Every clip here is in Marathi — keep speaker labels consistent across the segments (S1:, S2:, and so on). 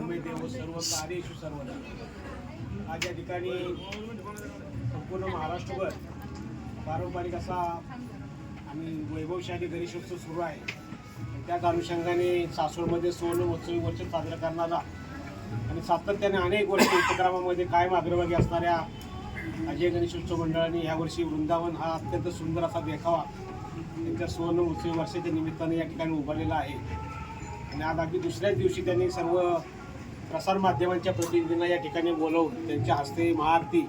S1: धर्मे देव सर्व कार्येशु सर्व आज या ठिकाणी संपूर्ण महाराष्ट्रभर पारंपरिक असा आम्ही वैभवशाली गणेशोत्सव सुरू आहे. त्याच अनुषंगाने सासवडमध्ये सोनं महोत्सवी वर्ष साजरा करणारा आणि सातत्याने अनेक वर्ष उपक्रमामध्ये कायम अग्रभागी असणाऱ्या अजय गणेशोत्सव मंडळाने यावर्षी वृंदावन हा अत्यंत सुंदर असा देखावा त्यांच्या सुवर्ण उत्सवी वर्षाच्या निमित्ताने या ठिकाणी उभारलेला आहे. आणि आज अगदी दुसऱ्याच दिवशी त्यांनी सर्व प्रसारमाध्यमांच्या प्रतिनिधींना या ठिकाणी बोलवून त्यांच्या हस्ते महाआरती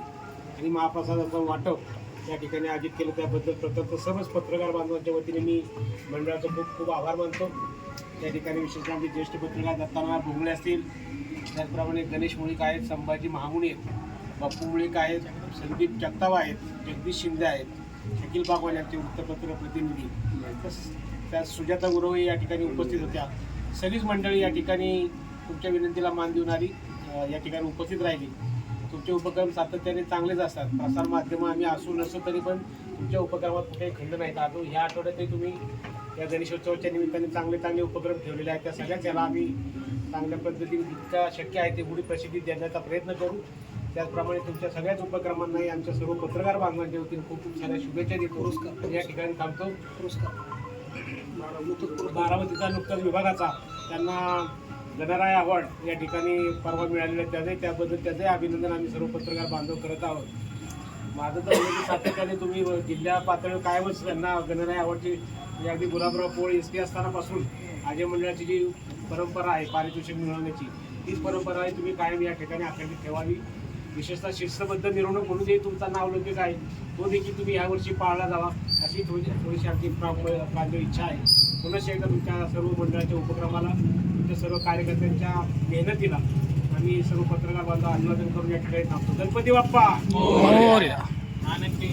S1: आणि महाप्रसादाचं वाटप या ठिकाणी आयोजित केलं. त्याबद्दल प्रथम सर्वच पत्रकार बांधवांच्या वतीने मी मंडळाचं खूप खूप आभार मानतो. या ठिकाणी विशेषतः आमचे ज्येष्ठ पत्रकार दत्ताना भोंगळे असतील. त्याचप्रमाणे गणेश मुळीक आहेत संभाजी महामुनी आहेत बापू मुळीक आहेत संदीप जगताप आहेत जगदीश शिंदे आहेत शकील बागवान यांचे वृत्तपत्र प्रतिनिधी. तस- त्या सुजाता गुरवे या ठिकाणी उपस्थित होत्या. सगळीच मंडळी या ठिकाणी तुमच्या विनंतीला मान अ, या ठिकाणी उपस्थित राहिली. तुमचे उपक्रम सातत्याने चांगलेच असतात. प्रसार माध्यमं आम्ही असू नसू तरी पण तुमच्या उपक्रमात कुठेही खंड नाहीत अजून ह्या आठवड्यातही तुम्ही या गणेशोत्सवाच्या निमित्ताने चांगले चांगले उपक्रम ठेवलेले आहेत. त्या सगळ्याच याला आम्ही चांगल्या पद्धतीने जितका शक्य आहे तेवढी प्रसिद्धी देण्याचा प्रयत्न करू. त्याचप्रमाणे तुमच्या सगळ्याच उपक्रमांनाही आमच्या सर्व पत्रकार बांधवांच्या वतीने खूप खूप साऱ्या शुभेच्छा देतो. या ठिकाणी थांबतो. पुरस्कार. बारामतीचा नुकताच विभागाचा त्यांना गणराय अवॉर्ड या ठिकाणी परवा मिळालेला त्याचे त्याबद्दल त्याचे अभिनंदन आम्ही सर्व पत्रकार बांधव करत आहोत. माझं तर म्हणणं सातत्याने तुम्ही जिल्हा पातळीवर कायमच त्यांना गणराय अवॉर्डची म्हणजे अगदी गुलाबराव पोळ एस पी असतानापासून अजय मंडळाची जी परंपरा आहे पारितोषिक मिळवण्याची तीच परंपरा आहे तुम्ही कायम या ठिकाणी आखंडित ठेवावी. विशेषतः शिस्तबद्ध मिरवणूक म्हणून जे तुमचा नावलौकिक आहे तो देखील तुम्ही यावर्षी पाळला जावा अशी थोडी थोडीशी आमची प्रा- प्रांजळ इच्छा आहे. पुनश्च एकदा तुमच्या सर्व मंडळाच्या उपक्रमाला तुमच्या सर्व कार्यकर्त्यांच्या मेहनतीला आम्ही सर्व पत्रकार बांधव अभिवादन करून या ठिकाणी थांबतो. गणपती बाप्पा!
S2: आनंद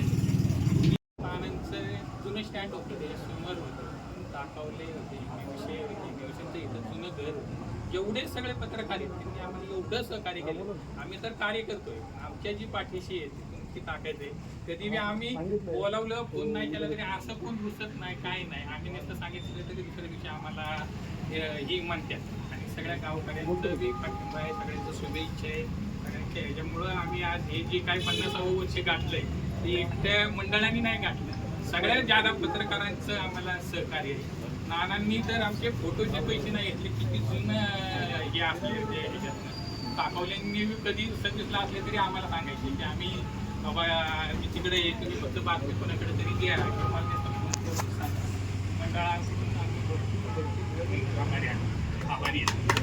S2: आनंदचं जुनं स्टँड होतं ते समोर होतं. दाखवले होते विषय होते नियोजनचं इथं जुनं घर होतं. एवढे सगळे पत्रकार आहेत त्यांनी आम्हाला एवढं सहकार्य केलं. आम्ही तर कार्य करतोय. आमच्या जी पाठीशी आहे ती तुमची ताकद आहे? कधी बी आम्ही बोलावलं फोन नाही केला तरी असं कोण रुसत नाही काय नाही. आम्ही नुसतं सांगितलं तरी दुसऱ्या दिवशी आम्हाला ही म्हणतात. आणि सगळ्या गावकऱ्यांचं बी पाठिंबा आहे सगळ्यांचं शुभेच्छा आहे. सगळ्यांच्या ह्याच्यामुळं आम्ही आज हे जे काही पन्नासावं वर्ष गाठलंय ते एकट्या मंडळांनी नाही गाठलं. सगळ्यात जादा पत्रकारांचं आम्हाला सहकार्य आहे. नानांनी तर आमचे फोटोचे पैसे नाही घेतले किती जुनं हे असले होते ह्याच्यातनं. दाखवल्यांनी कधी सर्व्हिसला असले तरी आम्हाला सांगायचे की आम्ही बाबा मी तिकडे तुम्ही फक्त बातमी कोणाकडे तरी द्या. किंवा नुसतं फोन करून सांगा. मंडळाकडून आम्ही